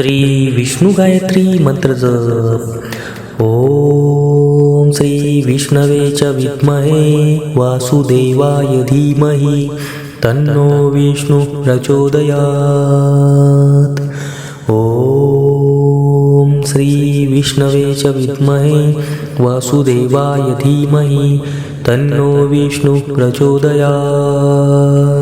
श्री विष्णू गायत्री मंत्र जप ओम श्री विष्णवे च विद्महे वासुदेवाय धीमहि तन्नो विष्णु प्रचोदयात्। ओम श्री विष्णवे च विद्महे वासुदेवाय धीमहि तन्नो विष्णु प्रचोदयात्